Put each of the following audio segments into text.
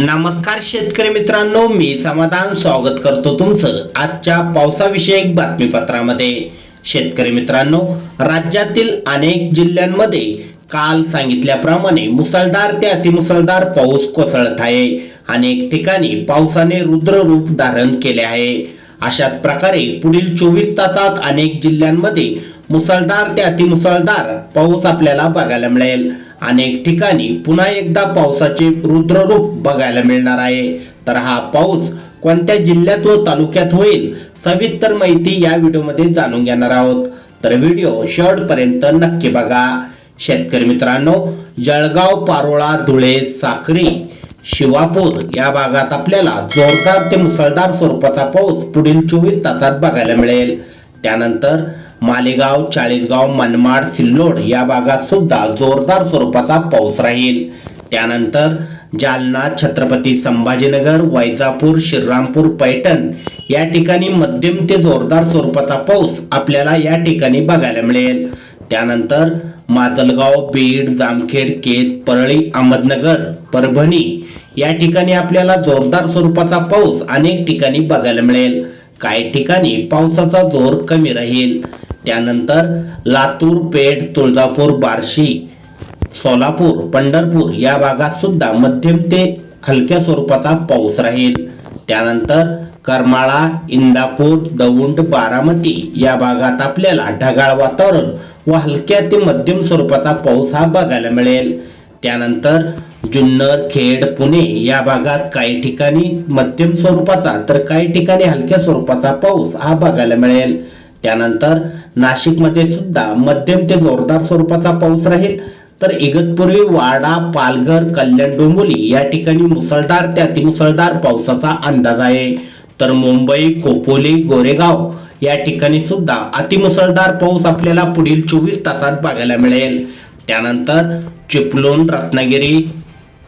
नमस्कार शेतकरी मित्रांनो मी समाधान स्वागत करतो तुमचं आजच्या पावसाविषयक बातमीपत्रामध्ये. शेतकरी मित्रांनो राज्यातील अनेक जिल्ह्यांमध्ये काल सांगितल्याप्रमाणे मुसळधार ते अतिमुसळधार पाऊस कोसळत आहे. अनेक ठिकाणी पावसाने रुद्र रूप धारण केले आहे. अशाच प्रकारे पुढील चोवीस तासात अनेक जिल्ह्यांमध्ये मुसळधार ते अतिमुसळधार पाऊस आपल्याला बघायला मिळेल. अनेक ठिकाणी पुन्हा एकदा पावसाचे रुद्ररूप बघायला मिळणार आहे. तर हा पाऊस कोणत्या जिल्ह्यात व तालुक्यात होईल सविस्तर माहिती या व्हिडिओमध्ये जाणून घेणार आहोत. तर व्हिडिओ शेवटपर्यंत नक्की बघा. शेतकरी मित्रांनो जळगाव पारोळा धुळे साखरी शिवापूर या भागात आपल्याला जोरदार ते मुसळधार स्वरूपाचा पाऊस पुढील चोवीस तासात बघायला मिळेल. त्यानंतर मालेगाव चाळीसगाव मनमाड सिल्लोड या भागात सुद्धा जोरदार स्वरूपाचा पाऊस राहील. त्यानंतर जालना छत्रपती संभाजीनगर वैजापूर श्रीरामपूर पैठण या ठिकाणी मध्यम ते जोरदार स्वरूपाचा पाऊस आपल्याला या ठिकाणी बघायला मिळेल. त्यानंतर माजलगाव बीड जामखेड केत परळी अहमदनगर परभणी या ठिकाणी आपल्याला जोरदार स्वरूपाचा पाऊस अनेक ठिकाणी बघायला मिळेल. काही ठिकाणी पावसाचा जोर कमी राहील. त्यानंतर लातूर पेठ तुळजापूर बार्शी सोलापूर पंढरपूर या भागात सुद्धा मध्यम ते हलक्या स्वरूपाचा पाऊस राहील. त्यानंतर करमाळा इंदापूर दौंड बारामती या भागात आपल्याला ढगाळ वातावरण व हलक्या ते मध्यम स्वरूपाचा पाऊस हा बघायला मिळेल. त्यानंतर जुन्नर खेड पुणे या भागात काही ठिकाणी मध्यम स्वरूपाचा तर काही ठिकाणी हलक्या स्वरूपाचा पाऊस हा बघायला मिळेल. त्यानंतर नाशिकमध्ये सुद्धा मध्यम ते जोरदार स्वरूपाचा पाऊस राहील. तर इगतपुरी वाडा पालघर कल्याण डोंबोली या ठिकाणी मुसळधार ते अतिमुसळधार पावसाचा अंदाज आहे. तर मुंबई कोपोली गोरेगाव या ठिकाणी सुद्धा अतिमुसळधार पाऊस आपल्याला पुढील चोवीस तासात बघायला मिळेल. त्यानंतर चिपळूण रत्नागिरी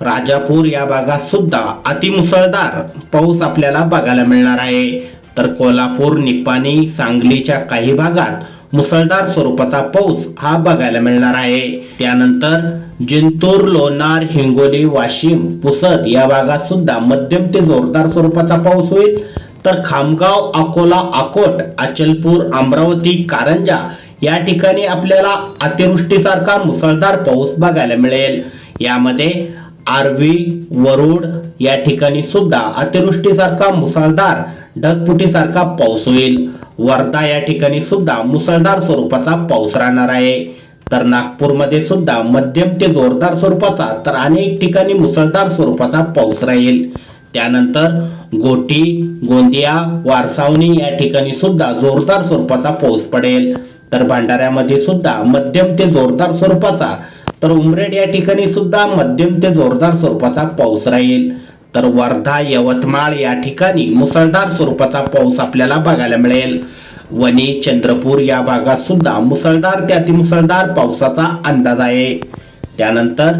राजापूर या भागात सुद्धा अतिमुसळधार पाऊस आपल्याला बघायला मिळणार आहे. तर कोल्हापूर निपाणी सांगलीच्या काही भागात मुसळधार स्वरूपाचा पाऊस हा बघायला मिळणार आहे. त्यानंतर जिंतूर लोणार हिंगोली वाशिम पुसद या भागात सुद्धा मध्यम ते जोरदार स्वरूपाचा पाऊस होईल. तर खामगाव अकोला अकोट अचलपूर अमरावती कारंजा या ठिकाणी आपल्याला अतिवृष्टीसारखा मुसळधार पाऊस बघायला मिळेल. यामध्ये आर्वी वरुड या ठिकाणी सुद्धा अतिवृष्टीसारखा मुसळधार ढगफुटीसारखा पाऊस होईल. वर्धा या ठिकाणी सुद्धा मुसळधार स्वरूपाचा पाऊस राहणार आहे. तर नागपूरमध्ये सुद्धा मध्यम ते जोरदार स्वरूपाचा तर अनेक ठिकाणी मुसळधार स्वरूपाचा पाऊस राहील. त्यानंतर गोटी गोंदिया वारसावणी या ठिकाणी सुद्धा जोरदार स्वरूपाचा पाऊस पडेल. तर भंडाऱ्यामध्ये सुद्धा मध्यम ते जोरदार स्वरूपाचा तर उमरेड या ठिकाणी सुद्धा मध्यम ते जोरदार स्वरूपाचा पाऊस राहील. तर वर्धा यवतमाळ या ठिकाणी मुसळधार स्वरूपाचा पाऊस आपल्याला बघायला मिळेल. वणी चंद्रपूर या भागात सुद्धा मुसळधार ते अतिमुसळधार पावसाचा अंदाज आहे. त्यानंतर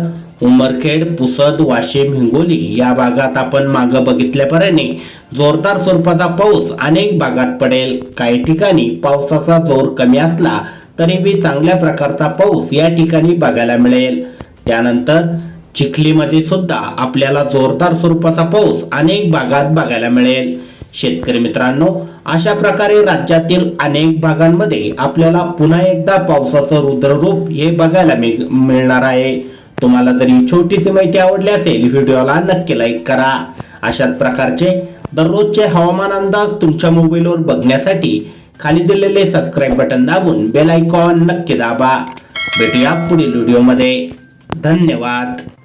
उमरखेड पुसद वाशिम हिंगोली या भागात आपण मागं बघितल्याप्रमाणे जोरदार स्वरूपाचा पाऊस अनेक भागात पडेल. काही ठिकाणी पावसाचा जोर कमी असला तरी बी चांगल्या प्रकारचा पाऊस या ठिकाणी बघायला मिळेल. त्यानंतर चिखलीमध्ये सुद्धा आपल्याला जोरदार स्वरूपाचा पाऊस अनेक भागात बघायला मिळेल. शेतकरी मित्रांनो अशा प्रकारे राज्यातील अनेक भागांमध्ये आपल्याला पुन्हा एकदा पावसाचं रुद्ररूप हे बघायला मिळ- मिळणार आहे. तुम्हाला जरी छोटीशी माहिती आवडली असेल व्हिडिओला नक्की लाईक करा. अशाच प्रकारचे दररोजचे हवामान अंदाज तुमच्या मोबाईलवर बघण्यासाठी खाली दिलेले सबस्क्राईब बटन दाबून बेल आयकॉन नक्की दाबा. भेटूया पुढील व्हिडिओमध्ये धन्यवाद.